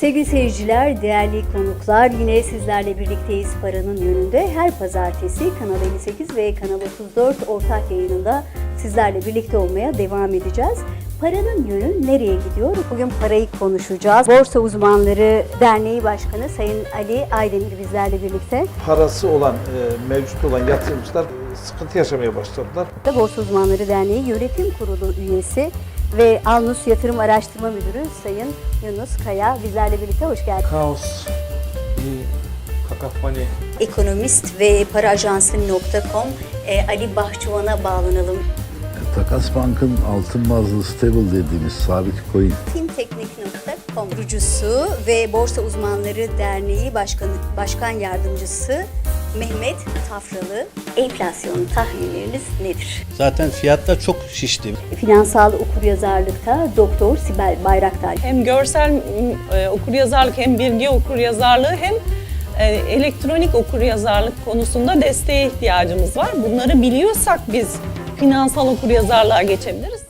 Sevgili seyirciler, değerli konuklar yine sizlerle birlikteyiz paranın yönünde. Her pazartesi Kanal 58 ve Kanal 34 ortak yayınında sizlerle birlikte olmaya devam edeceğiz. Paranın yönü nereye gidiyor? Bugün parayı konuşacağız. Borsa Uzmanları Derneği Başkanı Sayın Ali Aydemir bizlerle birlikte. parası olan, e, mevcut olan yatırımcılar sıkıntı yaşamaya başladılar. Borsa Uzmanları Derneği Yönetim Kurulu üyesi ve Alnus Yatırım Araştırma Müdürü Sayın Yunus Kaya bizlerle birlikte hoş geldiniz. kaos, bir kakafoni. Ekonomist ve paraajansı.com e, Ali Bahçıvan'a bağlanalım. Takas Bank'ın altın bazlı stable dediğimiz sabit coin Finteknik.com kurucusu ve Borsa Uzmanları Derneği Başkanı, Başkan Yardımcısı Mehmet Tafralı. Enflasyon tahminleriniz nedir? Zaten fiyatlar çok şişti. Finansal okuryazarlıkta Doktor Sibel Bayraktar. Hem görsel e, okuryazarlık hem bilgi okuryazarlığı hem e, elektronik okuryazarlık konusunda desteğe ihtiyacımız var. Bunları biliyorsak biz finansal okuryazarlığa geçebiliriz.